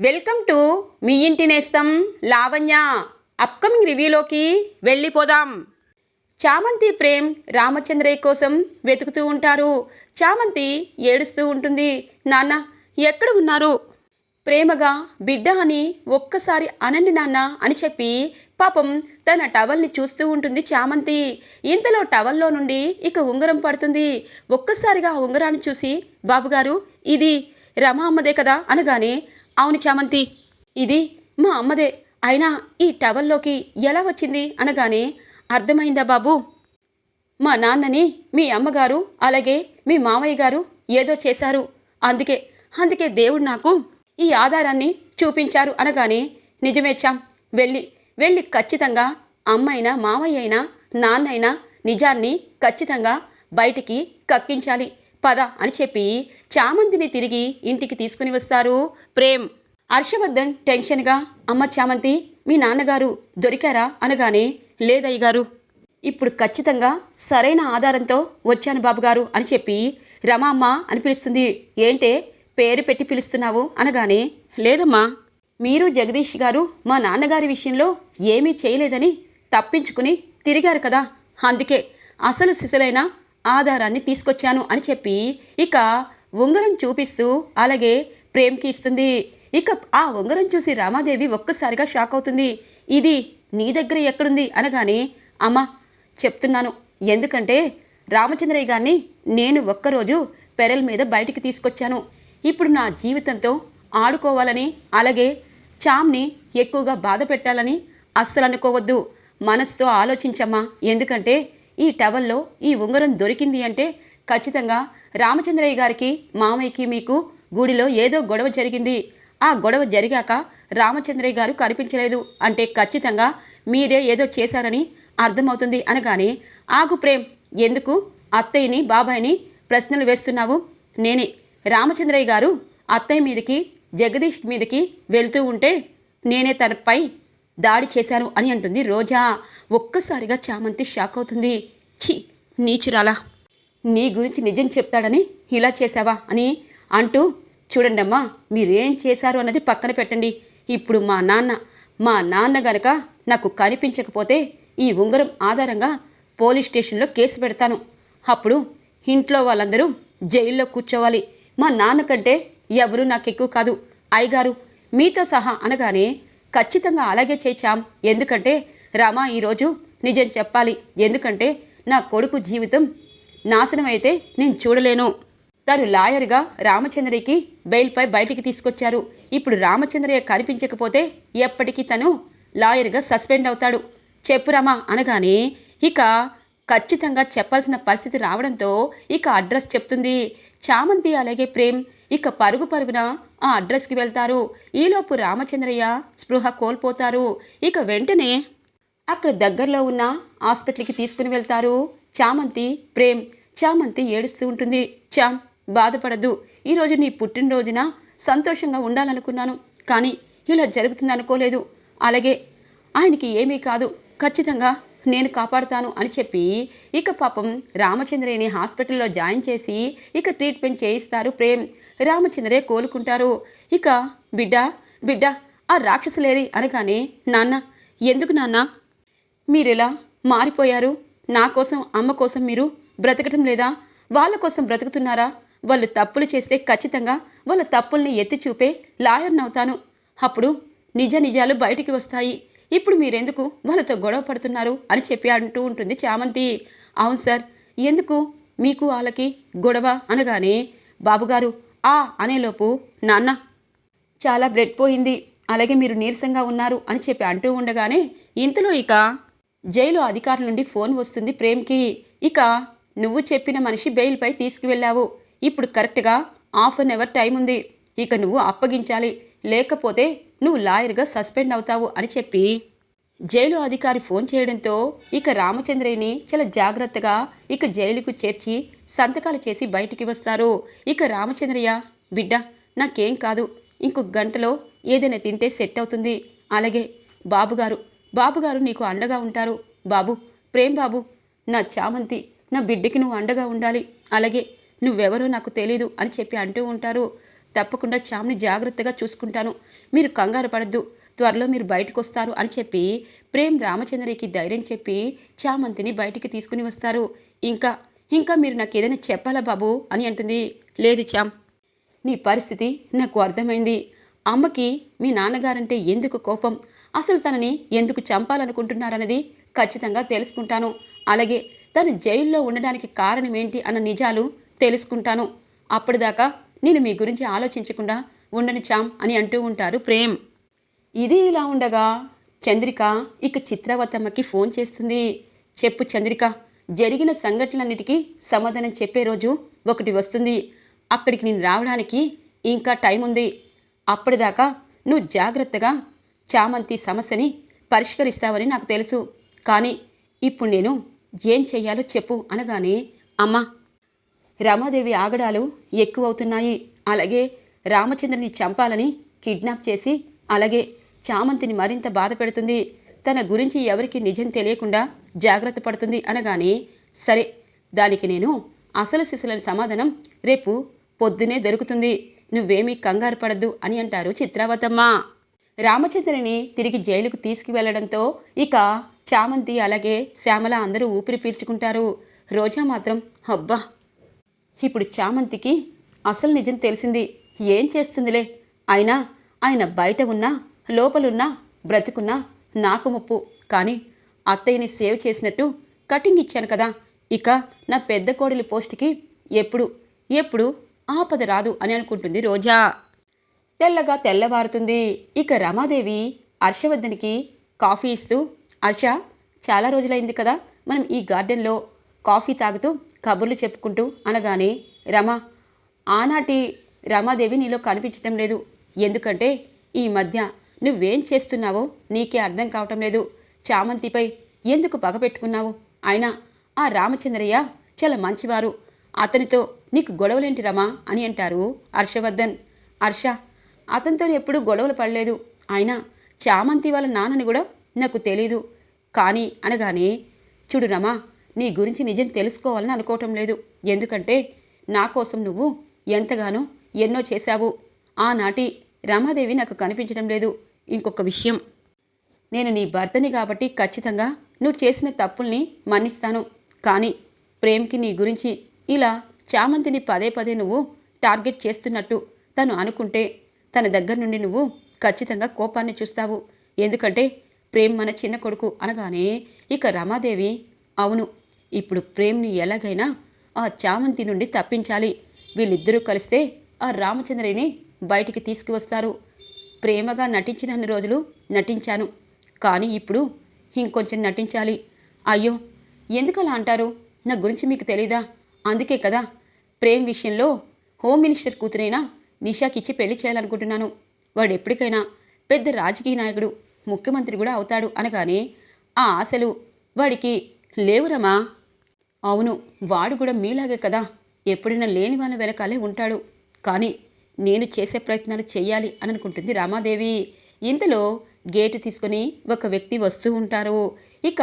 Welcome to me ఇంటి నేస్తం Lavanya. Upcoming రివ్యూలోకి వెళ్ళిపోదాం. చామంతి ప్రేమ్ రామచంద్రయ్య కోసం వెతుకుతూ ఉంటారు. చామంతి ఏడుస్తూ ఉంటుంది. నాన్న ఎక్కడ ఉన్నారు? ప్రేమగా బిడ్డ అని ఒక్కసారి అనండి నాన్న అని చెప్పి పాపం తన టవల్ని చూస్తూ ఉంటుంది చామంతి. ఇంతలో టవల్లో నుండి ఇక ఉంగరం పడుతుంది. ఒక్కసారిగా ఆ ఉంగరాన్ని చూసి బాబుగారు ఇది రమా అమ్మదే కదా? అనగానే అవును చామంతి. ఇది మా అమ్మదే. అయినా ఈ టవల్లోకి ఎలా వచ్చింది అనగానే అర్థమైందా బాబు? మా నాన్నని మీ అమ్మగారు అలాగే మీ మామయ్య గారు ఏదో చేశారు. అందుకే అందుకే దేవుడు నాకు ఈ ఆధారాన్ని చూపించారు అనగానే నిజమే చాం. వెళ్ళి వెళ్ళి ఖచ్చితంగా అమ్మైనా మామయ్య అయినా నాన్నైనా నిజాన్ని ఖచ్చితంగా బయటికి కక్కించాలి. పద అని చెప్పి చామంతిని తిరిగి ఇంటికి తీసుకుని వస్తారు. ప్రేమ్ హర్షవర్ధన్ టెన్షన్గా అమ్మ చామంతి మీ నాన్నగారు దొరికారా? అనగానే లేదయ్య గారు ఇప్పుడు ఖచ్చితంగా సరైన ఆధారంతో వచ్చాను బాబుగారు అని చెప్పి రమామ్మ అని పిలుస్తుంది. ఏంటే పేరు పెట్టి పిలుస్తున్నావు? అనగానే లేదమ్మా మీరు జగదీష్ గారు మా నాన్నగారి విషయంలో ఏమీ చేయలేదని తప్పించుకుని తిరిగారు కదా అందుకే అసలు సిసలైన ఆధారాన్ని తీసుకొచ్చాను అని చెప్పి ఇక ఉంగరం చూపిస్తూ అలాగే ప్రేమ్కి ఇస్తుంది. ఇక ఆ ఉంగరం చూసి రామాదేవి ఒక్కసారిగా షాక్ అవుతుంది. ఇది నీ దగ్గర ఎక్కడుంది? అనగానే అమ్మా చెప్తున్నాను. ఎందుకంటే రామచంద్రయ్య గారిని నేను ఒక్కరోజు పెరల్ మీద బయటికి తీసుకొచ్చాను. ఇప్పుడు నా జీవితంతో ఆడుకోవాలని అలాగే చామ్ని ఎక్కువగా బాధ పెట్టాలని అస్సలు అనుకోవద్దు మనసుతో ఆలోచించమ్మా. ఎందుకంటే ఈ టవల్లో ఈ ఉంగరం దొరికింది అంటే ఖచ్చితంగా రామచంద్రయ్య గారికి మామయ్యకి మీకు గుడిలో ఏదో గొడవ జరిగింది. ఆ గొడవ జరిగాక రామచంద్రయ్య గారు కనిపించలేదు అంటే ఖచ్చితంగా మీరే ఏదో చేశారని అర్థమవుతుంది అనగానే ఆగు ప్రేమ్ ఎందుకు అత్తయ్యని బాబాయ్ని ప్రశ్నలు వేస్తున్నావు? నేనే రామచంద్రయ్య గారు అత్తయ్య మీదకి జగదీష్ మీదకి వెళ్తూ ఉంటే నేనే తనపై దాడి చేశాను అని అంటుంది రోజా. ఒక్కసారిగా చామంతి షాక్ అవుతుంది. ఛీ నీచురాలా. నీ గురించి నిజం చెప్తాడని ఇలా చేశావా అని అంటూ చూడండమ్మా మీరేం చేశారు అన్నది పక్కన పెట్టండి. ఇప్పుడు మా నాన్న మా నాన్న గనక నాకు కనిపించకపోతే ఈ ఉంగరం ఆధారంగా పోలీస్ స్టేషన్లో కేసు పెడతాను. అప్పుడు ఇంట్లో వాళ్ళందరూ జైల్లో కూర్చోవాలి. మా నాన్న కంటే ఎవరు నాకు ఎక్కువ కాదు. అయ్యగారు మీతో సహా అనగానే ఖచ్చితంగా అలాగే చేచాం ఎందుకంటే రామా ఈరోజు నిజం చెప్పాలి. ఎందుకంటే నా కొడుకు జీవితం నాశనం అయితే నేను చూడలేను. తను లాయర్గా రామచంద్రయ్యకి బెయిల్పై బయటికి తీసుకొచ్చారు. ఇప్పుడు రామచంద్రయ్య కనిపించకపోతే ఎప్పటికీ తను లాయర్గా సస్పెండ్ అవుతాడు. చెప్పు రామా అనగానే ఇక ఖచ్చితంగా చెప్పాల్సిన పరిస్థితి రావడంతో ఇక అడ్రస్ చెప్తుంది. చామంతి అలాగే ప్రేమ్ ఇక పరుగు పరుగున ఆ అడ్రస్కి వెళ్తారు. ఈలోపు రామచంద్రయ్య స్పృహ కోల్పోతారు. ఇక వెంటనే అక్కడ దగ్గరలో ఉన్న హాస్పిటల్కి తీసుకుని వెళ్తారు. చామంతి ప్రేమ్. చామంతి ఏడుస్తూ ఉంటుంది. చామ్ బాధపడద్దు. ఈరోజు నీ పుట్టినరోజున సంతోషంగా ఉండాలనుకున్నాను. కానీ ఇలా జరుగుతుంది అనుకోలేదు అలాగే ఆయనకి ఏమీ కాదు. ఖచ్చితంగా నేను కాపాడుతాను అని చెప్పి ఇక పాపం రామచంద్రయ్యని హాస్పిటల్లో జాయిన్ చేసి ఇక ట్రీట్మెంట్ చేయిస్తారు ప్రేమ్. రామచంద్రయ్య కోలుకుంటారు. ఇక బిడ్డ బిడ్డ ఆ రాక్షసులేరి అనగానే నాన్న ఎందుకు నాన్న? మీరెలా మారిపోయారు? నా కోసం అమ్మ కోసం మీరు బ్రతకటం లేదా? వాళ్ళ కోసం బ్రతుకుతున్నారా? వాళ్ళు తప్పులు చేస్తే ఖచ్చితంగా వాళ్ళ తప్పుల్ని ఎత్తి చూపే లాయర్నవుతాను. అప్పుడు నిజ నిజాలు బయటికి వస్తాయి. ఇప్పుడు మీరెందుకు వాళ్ళతో గొడవ పడుతున్నారు అని చెప్పి అంటూ ఉంటుంది చామంతి. అవును సార్ ఎందుకు? మీకు వాళ్ళకి గొడవ అనగానే బాబుగారు ఆ అనేలోపు నాన్న చాలా బ్లడ్ పోయింది అలాగే మీరు నీరసంగా ఉన్నారు అని చెప్పి అంటూ ఉండగానే ఇంతలో ఇక జైలు అధికారుల నుండి ఫోన్ వస్తుంది ప్రేమ్కి. ఇక నువ్వు చెప్పిన మనిషి బెయిల్పై తీసుకువెళ్ళావు. ఇప్పుడు కరెక్ట్గా హాఫ్ అన్ అవర్ టైం ఉంది ఇక నువ్వు అప్పగించాలి. లేకపోతే నువ్వు లాయర్గా సస్పెండ్ అవుతావు అని చెప్పి జైలు అధికారి ఫోన్ చేయడంతో ఇక రామచంద్రయ్యని చాలా జాగ్రత్తగా ఇక జైలుకు చేర్చి సంతకాలు చేసి బయటికి వస్తారు. ఇక రామచంద్రయ్య బిడ్డ నాకేం కాదు. ఇంకొక గంటలో ఏదైనా తింటే సెట్ అవుతుంది. అలాగే బాబుగారు బాబుగారు నీకు అండగా ఉంటారు. బాబు ప్రేమ్ బాబు నా చామంతి నా బిడ్డకి నువ్వు అండగా ఉండాలి. అలాగే నువ్వెవరో నాకు తెలీదు అని చెప్పి అంటూ ఉంటారు. తప్పకుండా చామ్ని జాగ్రత్తగా చూసుకుంటాను. మీరు కంగారు పడద్దు. త్వరలో మీరు బయటకు వస్తారు అని చెప్పి ప్రేమ్ రామచంద్రకి ధైర్యం చెప్పి చామంతిని బయటికి తీసుకుని వస్తారు. ఇంకా ఇంకా మీరు నాకు ఏదైనా చెప్పాలా బాబు? అని అంటుంది. లేదు చామ్. నీ పరిస్థితి నాకు అర్థమైంది. అమ్మకి మీ నాన్నగారంటే ఎందుకు కోపం? అసలు తనని ఎందుకు చంపాలనుకుంటున్నారన్నది ఖచ్చితంగా తెలుసుకుంటాను. అలాగే తను జైల్లో ఉండడానికి కారణం ఏంటి అన్న నిజాలు తెలుసుకుంటాను. అప్పటిదాకా నేను మీ గురించి ఆలోచించకుండా ఉండని చామ్ అని అంటూ ఉంటారు ప్రేమ్. ఇది ఇలా ఉండగా చంద్రిక ఇక చిత్రవతమ్మకి ఫోన్ చేస్తుంది. చెప్పు చంద్రిక జరిగిన సంఘటనలన్నిటికీ సమాధానం చెప్పే రోజు ఒకటి వస్తుంది. అక్కడికి నేను రావడానికి ఇంకా టైం ఉంది. అప్పటిదాకా నువ్వు జాగ్రత్తగా చామంతి సమస్యని పరిష్కరిస్తావని నాకు తెలుసు. కానీ ఇప్పుడు నేను ఏం చెయ్యాలో చెప్పు అనగానే అమ్మా రమాదేవి ఆగడాలు ఎక్కువవుతున్నాయి. అలాగే రామచంద్రని చంపాలని కిడ్నాప్ చేసి అలాగే చామంతిని మరింత బాధ పెడుతుంది. తన గురించి ఎవరికి నిజం తెలియకుండా జాగ్రత్త పడుతుంది అనగానే సరే దానికి నేను అసలు శిశులని సమాధానం రేపు పొద్దునే దొరుకుతుంది. నువ్వేమీ కంగారు పడద్దు అని అంటారు చిత్రావతమ్మ. రామచంద్రుని తిరిగి జైలుకు తీసుకువెళ్ళడంతో ఇక చామంతి అలాగే శ్యామల అందరూ ఊపిరి పీల్చుకుంటారు. రోజా మాత్రం అబ్బా ఇప్పుడు చామంతికి అసలు నిజం తెలిసింది. ఏం చేస్తుందిలే? అయినా ఆయన బయట ఉన్నా లోపలున్నా బ్రతుకున్నా నాకు ముప్పు. కానీ అత్తయ్యని సేవ్ చేసినట్టు కటింగ్ ఇచ్చాను కదా. ఇక నా పెద్ద కోడలి పోస్ట్కి ఎప్పుడు ఎప్పుడు ఆపద రాదు అని అనుకుంటుంది రోజా. తెల్లగా తెల్లవారుతుంది. ఇక రమాదేవి హర్షవర్ధన్కి కాఫీ ఇస్తూ హర్ష చాలా రోజులైంది కదా. మనం ఈ గార్డెన్లో కాఫీ తాగుతూ కబుర్లు చెప్పుకుంటూ అనగానే రమ ఆనాటి రమాదేవి నీలో కనిపించటం లేదు. ఎందుకంటే ఈ మధ్య నువ్వేం చేస్తున్నావో నీకే అర్థం కావటం లేదు. చామంతిపై ఎందుకు పగ పెట్టుకున్నావు? అయినా ఆ రామచంద్రయ్య చాలా మంచివారు. అతనితో నీకు గొడవలేంటి రమా? అని అంటారు హర్షవర్ధన్. హర్ష అతనితో ఎప్పుడూ గొడవలు పడలేదు. అయినా చామంతి వాళ్ళ నాన్నని కూడా నాకు తెలీదు. కానీ అనగానే చూడు రమా నీ గురించి నిజం తెలుసుకోవాలని అనుకోవటం లేదు. ఎందుకంటే నా కోసం నువ్వు ఎంతగానో ఎన్నో చేశావు. ఆనాటి రమాదేవి నాకు కనిపించడం లేదు. ఇంకొక విషయం. నేను నీ భర్తని కాబట్టి ఖచ్చితంగా నువ్వు చేసిన తప్పుల్ని మన్నిస్తాను. కానీ ప్రేమ్కి నీ గురించి ఇలా చామంతిని పదే పదే నువ్వు టార్గెట్ చేస్తున్నట్టు తను అనుకుంటే తన దగ్గర నుండి నువ్వు ఖచ్చితంగా కోపాన్ని చూస్తావు. ఎందుకంటే ప్రేమ్ మన చిన్న కొడుకు అనగానే ఇక రమాదేవి అవును. ఇప్పుడు ప్రేమ్ని ఎలాగైనా ఆ చామంతి నుండి తప్పించాలి. వీళ్ళిద్దరూ కలిస్తే ఆ రామచంద్రని బయటికి తీసుకువస్తారు. ప్రేమగా నటించినన్ని రోజులు నటించాను. కానీ ఇప్పుడు ఇంకొంచెం నటించాలి. అయ్యో ఎందుకలా అంటారు? నా గురించి మీకు తెలీదా? అందుకే కదా ప్రేమ్ విషయంలో హోమ్ మినిస్టర్ కూతురైనా నిషాకిచ్చి పెళ్ళి చేయాలనుకుంటున్నాను. వాడు ఎప్పటికైనా పెద్ద రాజకీయ నాయకుడు ముఖ్యమంత్రి కూడా అవుతాడు అనగానే ఆ ఆశలు వాడికి లేవురమా అవును వాడు కూడా మీలాగే కదా. ఎప్పుడైనా లేని వాళ్ళ వెనకాలే ఉంటాడు. కానీ నేను చేసే ప్రయత్నాలు చేయాలి అని అనుకుంటుంది రామాదేవి. ఇంతలో గేటు తీసుకొని ఒక వ్యక్తి వస్తూ ఉంటారు. ఇక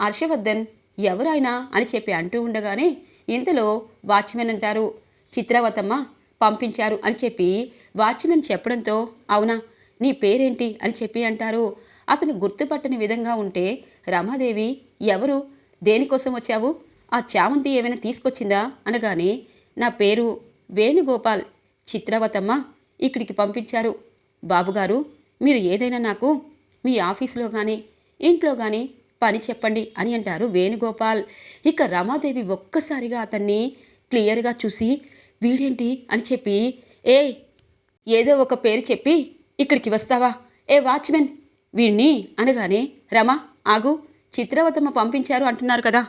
హర్షవర్ధన్ ఎవరైనా అని చెప్పి అంటూ ఉండగానే ఇంతలో వాచ్మెన్ అంటారు. చిత్రవతమ్మ పంపించారు అని చెప్పి వాచ్మెన్ చెప్పడంతో అవునా నీ పేరేంటి అని చెప్పి అంటారు. అతను గుర్తుపట్టని విధంగా ఉంటే రమాదేవి ఎవరు దేనికోసం వచ్చావు? ఆ చామంతి ఏమైనా తీసుకొచ్చిందా? అనగానే నా పేరు వేణుగోపాల్ చిత్రవతమ్మ ఇక్కడికి పంపించారు. బాబుగారు మీరు ఏదైనా నాకు మీ ఆఫీసులో కానీ ఇంట్లో కానీ పని చెప్పండి అని అంటారు వేణుగోపాల్. ఇక రమాదేవి ఒక్కసారిగా అతన్ని క్లియర్గా చూసి వీడేంటి అని చెప్పి ఏ ఏదో ఒక పేరు చెప్పి ఇక్కడికి వస్తావా? ఏ వాచ్మెన్? వీణ్ణి అనగానే రమా ఆగు చిత్రవతమ్మ పంపించారు అంటున్నారు కదా.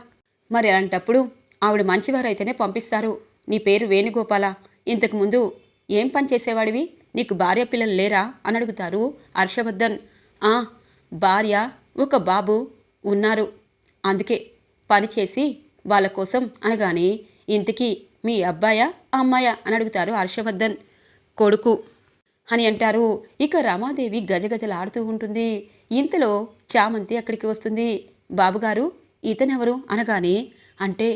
మరి అలాంటప్పుడు ఆవిడ మంచివారైతేనే పంపిస్తారు. నీ పేరు వేణుగోపాల. ఇంతకుముందు ఏం పని చేసేవాడివి? నీకు భార్య పిల్లలు లేరా? అని అడుగుతారు హర్షవర్ధన్. ఆ భార్య ఒక బాబు ఉన్నారు. అందుకే పని చేసి వాళ్ళ కోసం అనగానే ఇంతకీ మీ అబ్బాయా అమ్మాయా? అని అడుగుతారు హర్షవర్ధన్. కొడుకు. అని అంటారు. ఇక రమాదేవి గజగజలాడుతూ ఉంటుంది. ఇంతలో చామంతి అక్కడికి వస్తుంది. బాబుగారు ఇతనెవరు అనగానే అంటే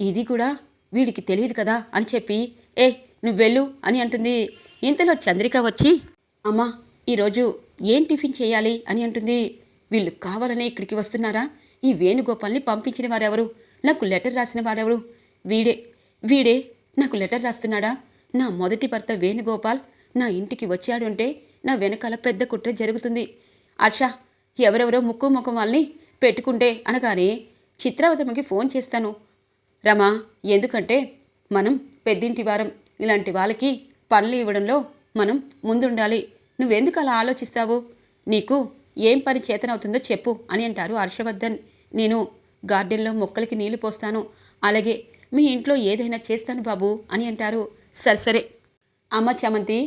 ఇది కూడా వీడికి తెలియదు కదా అని చెప్పి ఏ నువ్వు వెళ్ళు అని అంటుంది. ఇంతలో చంద్రిక వచ్చి అమ్మా ఈరోజు ఏం టిఫిన్ చేయాలి? అని అంటుంది. వీళ్ళు కావాలనే ఇక్కడికి వస్తున్నారా? ఈ వేణుగోపాల్ని పంపించిన వారెవరు? నాకు లెటర్ రాసిన వారెవరు? వీడే వీడే నాకు లెటర్ రాస్తున్నాడా? నా మొదటి భర్త వేణుగోపాల్ నా ఇంటికి వచ్చాడుంటే నా వెనకాల పెద్ద కుట్ర జరుగుతుంది. హర్ష ఎవరెవరో ముక్కు ముఖం వాళ్ళని పెట్టుకుంటే అనగానే చిత్రావతమ్మకి ఫోన్ చేస్తాను. రమా ఎందుకంటే మనం పెద్దింటి వారం. ఇలాంటి వాళ్ళకి పనులు ఇవ్వడంలో మనం ముందుండాలి. నువ్వెందుకు అలా ఆలోచిస్తావు? నీకు ఏం పని చేతనవుతుందో చెప్పు అని అంటారు హర్షవర్ధన్. నేను గార్డెన్లో మొక్కలకి నీళ్ళు పోస్తాను. అలాగే మీ ఇంట్లో ఏదైనా చేస్తాను బాబు అని అంటారు. సరే సరే. అమ్మ చమంతి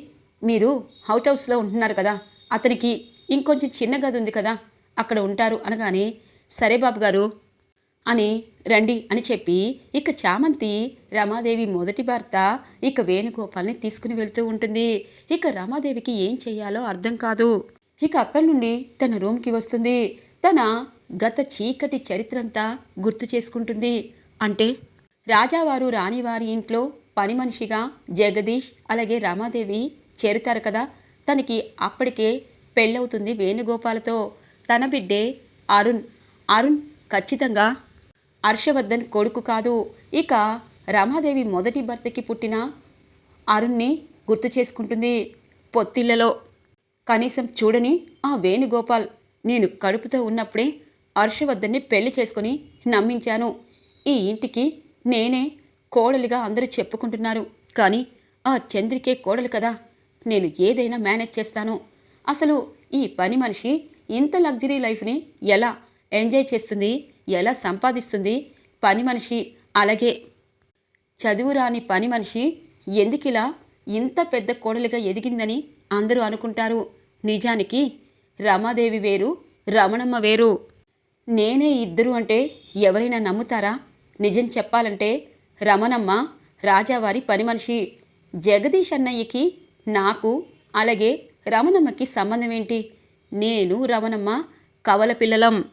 మీరు హౌట్ హౌస్లో ఉంటున్నారు కదా. అతనికి ఇంకొంచెం చిన్న గది ఉంది కదా. అక్కడ ఉంటారు అనగానే సరే బాబు గారు అని రండి అని చెప్పి ఇక చామంతి రమాదేవి మొదటి భర్త ఇక వేణుగోపాల్ని తీసుకుని వెళ్తూ ఉంటుంది. ఇక రమాదేవికి ఏం చేయాలో అర్థం కాదు. ఇక అక్కడి నుండి తన రూమ్కి వస్తుంది. తన గత చీకటి చరిత్రంతా గుర్తు చేసుకుంటుంది. అంటే రాజావారు రాణివారి ఇంట్లో పని మనిషిగా జగదీష్ అలాగే రమాదేవి చేరుతారు కదా. తనకి అప్పటికే పెళ్ళవుతుంది వేణుగోపాలతో. తన బిడ్డే అరుణ్. అరుణ్ ఖచ్చితంగా హర్షవర్ధన్ కొడుకు కాదు. ఇక రమాదేవి మొదటి భర్తకి పుట్టిన అరుణ్ని గుర్తు చేసుకుంటుంది పొత్తిళ్ళలో. కనీసం చూడని ఆ వేణుగోపాల్. నేను కడుపుతో ఉన్నప్పుడే హర్షవర్ధన్ని పెళ్ళి చేసుకుని నమ్మించాను. ఈ ఇంటికి నేనే కోడలిగా అందరూ చెప్పుకుంటున్నారు. కానీ ఆ చంద్రికే కోడలు కదా. నేను ఏదైనా మేనేజ్ చేస్తాను. అసలు ఈ పని మనిషి ఇంత లగ్జరీ లైఫ్ని ఎలా ఎంజాయ్ చేస్తుంది ఎలా సంపాదిస్తుంది పని మనిషి అలాగే. చదువు రాని పని మనిషి ఎందుకిలా ఇంత పెద్ద కోడలిగా ఎదిగిందని అందరూ అనుకుంటారు. నిజానికి రమాదేవి వేరు రమణమ్మ వేరు. నేనే ఇద్దరు అంటే ఎవరైనా నమ్ముతారా? నిజం చెప్పాలంటే రమణమ్మ రాజావారి పని మనిషి. జగదీష్ అన్నయ్యకి నాకు అలాగే రమణమ్మకి సంబంధం ఏంటి? నేను రమణమ్మ కవల పిల్లలం.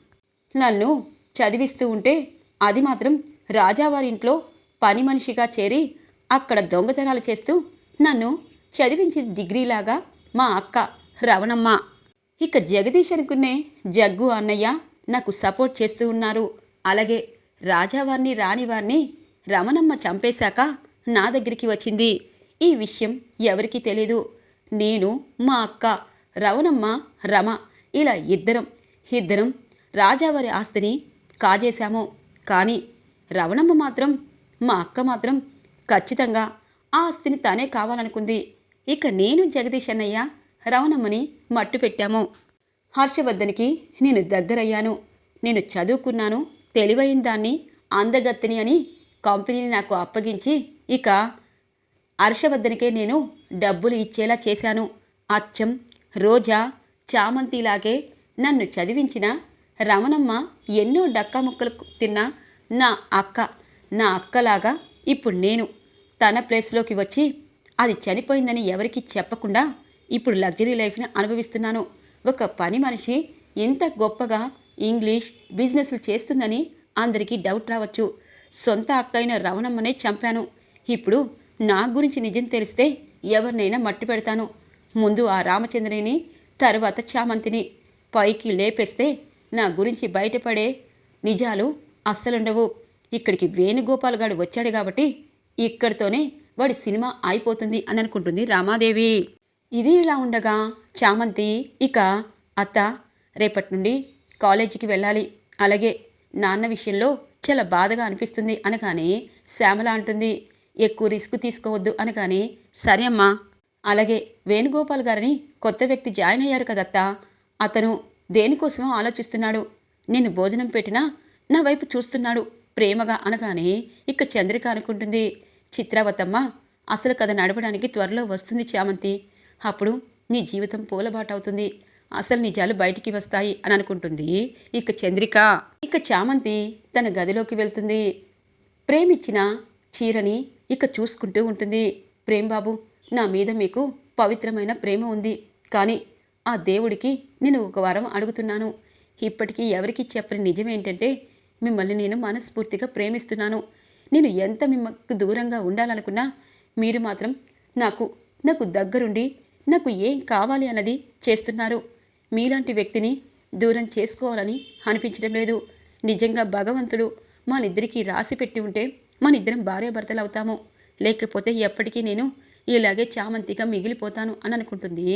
నన్ను చదివిస్తూ ఉంటే అది మాత్రం రాజావారింట్లో పని మనిషిగా చేరి అక్కడ దొంగతనాలు చేస్తూ నన్ను చదివించి డిగ్రీలాగా మా అక్క రవణమ్మ ఇక జగదీష్ అనుకునే జగ్గు అన్నయ్య నాకు సపోర్ట్ చేస్తూ ఉన్నారు. అలాగే రాజావారిని రానివారిని రమణమ్మ చంపేశాక నా దగ్గరికి వచ్చింది. ఈ విషయం ఎవరికీ తెలీదు. నేను మా అక్క రవణమ్మ రమ ఇలా ఇద్దరం ఇద్దరం రాజావారి ఆస్తిని కాజేశాము. కానీ రవణమ్మ మాత్రం మా అక్క మాత్రం ఖచ్చితంగా ఆ ఆస్తిని తానే కావాలనుకుంది. ఇక నేను జగదీష్ అన్నయ్య రవణమ్మని మట్టు పెట్టాము. హర్షవర్ధన్కి నేను దగ్గరయ్యాను. నేను చదువుకున్నాను తెలివైన దాన్ని అందగత్తిని అని కంపెనీని నాకు అప్పగించి ఇక హర్షవర్ధన్కే నేను డబ్బులు ఇచ్చేలా చేశాను. అచ్చం రోజా చామంతిలాగే నన్ను చదివించిన రమణమ్మ ఎన్నో డక్కా ముక్కలు తిన్న నా అక్క నా అక్కలాగా ఇప్పుడు నేను. తన ప్లేస్లోకి వచ్చి అది చనిపోయిందని ఎవరికి చెప్పకుండా ఇప్పుడు లగ్జరీ లైఫ్ని అనుభవిస్తున్నాను. ఒక పని మనిషి ఇంత గొప్పగా ఇంగ్లీష్ బిజినెస్లు చేస్తుందని అందరికీ డౌట్ రావచ్చు. సొంత అక్క అయిన రవణమ్మనే చంపాను. ఇప్పుడు నా గురించి నిజం తెలిస్తే ఎవరినైనా మట్టి పెడతాను. ముందు ఆ రామచంద్రిని తర్వాత చామంతిని. పైకి లేపేస్తే నా గురించి బయటపడే నిజాలు అస్సలుండవు. ఇక్కడికి వేణుగోపాల్ గారు వచ్చాడు కాబట్టి ఇక్కడితోనే వాడి సినిమా అయిపోతుంది అని అనుకుంటుంది రామాదేవి. ఇది ఇలా ఉండగా చామంతి ఇక అత్త రేపటి నుండి కాలేజీకి వెళ్ళాలి. అలాగే నాన్న విషయంలో చాలా బాధగా అనిపిస్తుంది అనగానే శ్యామల అంటుంది. ఎక్కువ రిస్క్ తీసుకోవద్దు అనగానే సరే అమ్మా. అలాగే వేణుగోపాల్ గారిని కొత్త వ్యక్తి జాయిన్ అయ్యారు కదత్తా. అతను దేనికోసమో ఆలోచిస్తున్నాడు. నేను భోజనం పెట్టినా నా వైపు చూస్తున్నాడు. ప్రేమగా అనగానే ఇక చంద్రిక అనుకుంటుంది. చిత్రావతమ్మ అసలు కథ నడవడానికి త్వరలో వస్తుంది చామంతి. అప్పుడు నీ జీవితం పూలబాటవుతుంది. అసలు నిజాలు బయటికి వస్తాయి అని అనుకుంటుంది ఇక చంద్రిక. ఇక చామంతి తన గదిలోకి వెళ్తుంది. ప్రేమిచ్చిన చీరని ఇక చూసుకుంటూ ఉంటుంది. ప్రేమ్ బాబు నా మీద మీకు పవిత్రమైన ప్రేమ ఉంది. కానీ ఆ దేవుడికి నేను ఒక వారం అడుగుతున్నాను. ఇప్పటికీ ఎవరికి చెప్పని నిజం ఏంటంటే మిమ్మల్ని నేను మనస్ఫూర్తిగా ప్రేమిస్తున్నాను. నేను ఎంత మిమ్మకు దూరంగా ఉండాలనుకున్నా మీరు మాత్రం నాకు నాకు దగ్గరుండి నాకు ఏం కావాలి అన్నది చేస్తున్నారు. మీలాంటి వ్యక్తిని దూరం చేసుకోవాలని అనిపించడం లేదు. నిజంగా భగవంతుడు మనిద్దరికీ రాసి పెట్టి ఉంటే మనిద్దరం భార్యాభర్తలు అవుతాము లేకపోతే ఎప్పటికీ నేను ఇలాగే చామంతిగా మిగిలిపోతాను అని అనుకుంటుంది.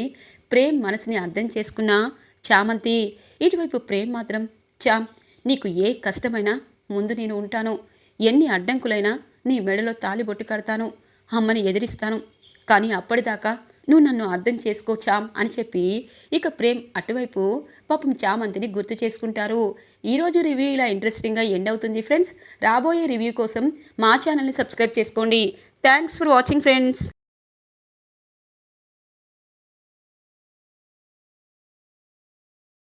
ప్రేమ్ మనసుని అర్థం చేసుకున్న చామంతి ఇటువైపు ప్రేమ్ మాత్రం చామ్ నీకు ఏ కష్టమైనా ముందు నేను ఉంటాను. ఎన్ని అడ్డంకులైనా నీ మెడలో తాలిబొట్టు కడతాను అమ్మని ఎదిరిస్తాను. కానీ అప్పటిదాకా నువ్వు నన్ను అర్థం చేసుకో చామ్ అని చెప్పి ఇక ప్రేమ్ అటువైపు పాపం చామంతిని గుర్తు చేసుకుంటారు. ఈరోజు రివ్యూ ఇలా ఇంట్రెస్టింగ్గా ఎండ్ అవుతుంది ఫ్రెండ్స్. రాబోయే రివ్యూ కోసం మా ఛానల్ని సబ్స్క్రైబ్ చేసుకోండి. Thanks for watching friends.